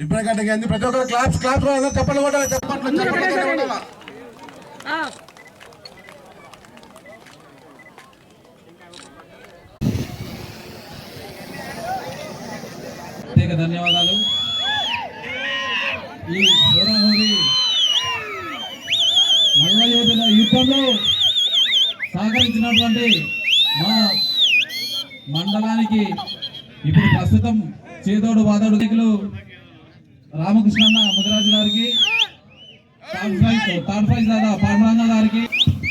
ఇప్పుడే కట్టింగ్ అయింది ప్రతి ఒక్కరు క్లాప్స్ క్లాప్స్ చెప్పండి కొట్టాలి చెప్పట్లు ప్రత్యేక ధన్యవాదాలు. ఈ హోరాహోరి మల్ల యోధుల యుద్ధంలో సహకరించినటువంటి మా మండలానికి ఇప్పుడు ప్రస్తుతం చేదోడు వాదోడు నాయకులు రామకృష్ణ ముదిరాజు గారికి థర్డ్ దాదా పాండురంగ గారికి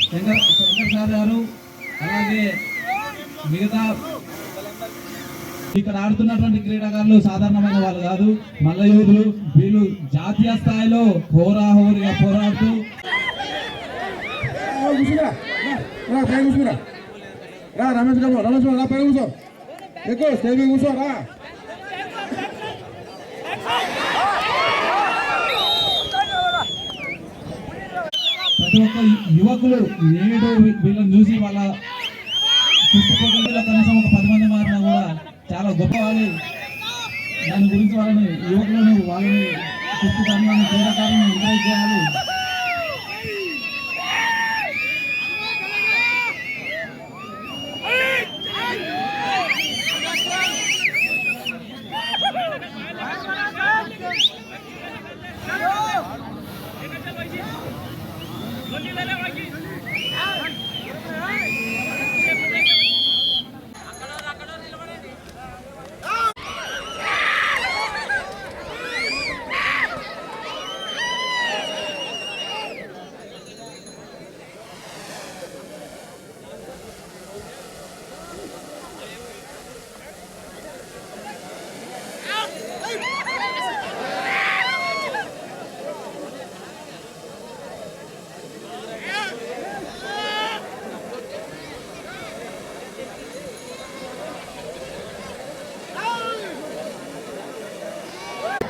శంకర్ శంకర్ సార్ గారు అలాగే మిగతా ఇక్కడ ఆడుతున్నటువంటి క్రీడాకారులు సాధారణమైన వాళ్ళు కాదు మల్ల వీళ్ళు జాతీయ స్థాయిలో హోరాహోరీగా పోరాడుతూ కూర్చురా రా రా రమేష్ గారు రమేష్ గారు రా పైన కూర్చో ఎక్కువ స్టేజ్ కూర్చో రా ప్రతి ఒక్క యువకులు నేడు వీళ్ళని చూసి వాళ్ళ చుట్టుపక్కల కనీసం ఒక పది మంది మారినా కూడా చాలా గొప్ప వాళ్ళు. దాని గురించి వాళ్ళని యువకులను వాళ్ళని పుస్తకాలను క్రీడాకారులను ఎంకరేజ్ చేయాలి.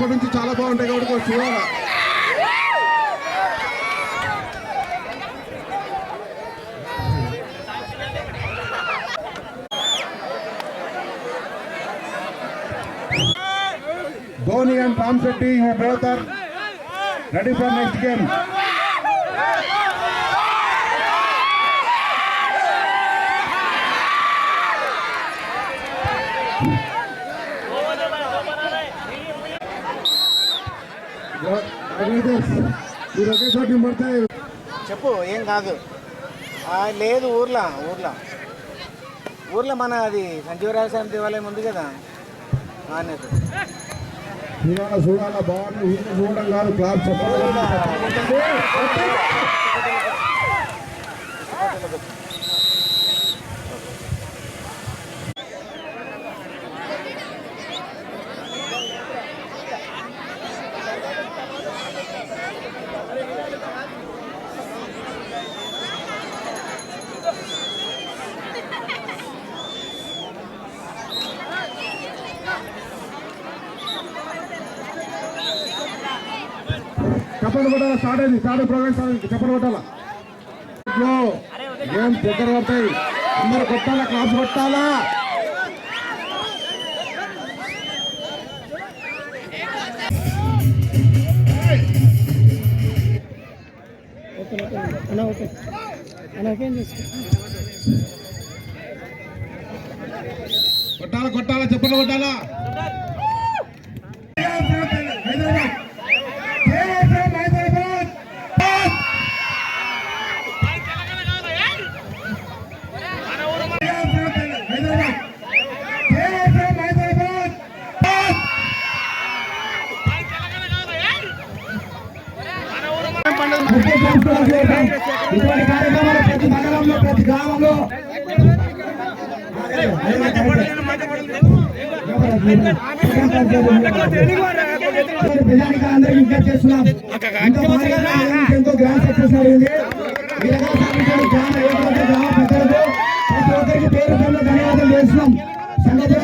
ఇప్పటి నుంచి చాలా బాగుంటాయి కాబట్టి కొంచెం చూడాలా Dhoni and Ram Shetty you both are ready for next game మీరు ఒకే చోట పడతాయి చెప్పు ఏం కాదు. లేదు ఊర్లో ఊర్లో. ఊర్లో మన అది సంజీవరాయ స్వామి దేవాలయం ఉంది కదా. ఆనేది చూడాలా చూడాలా బాగుంది. చూడడం కాదు క్లాస్ చెప్పాలి? చెప్పండి కొట్టాలా? స్టార్ట్ అయింది స్టార్ట్ ప్రోగ్రామ్ స్టార్ట్ అయింది. చెప్పండి కొట్టాలా? ఏం దగ్గర పడతాయి? అందరు కొట్టాలా? క్లాస్ కొట్టాలా? కొట్టాలా కొట్టాలా? చెప్పండి కొట్టాలా? ఇటువంటి కార్యక్రమాలు ప్రతి మండలంలో ప్రతి గ్రామంలో. విజ్ఞప్తి చేస్తున్నాం. ఎంతో గ్రాండ్ సక్సెస్ అయింది గ్రామ పెద్దలకు ప్రతి ఒక్కరికి పేరు ధన్యవాదాలు చేస్తున్నాం సంగతి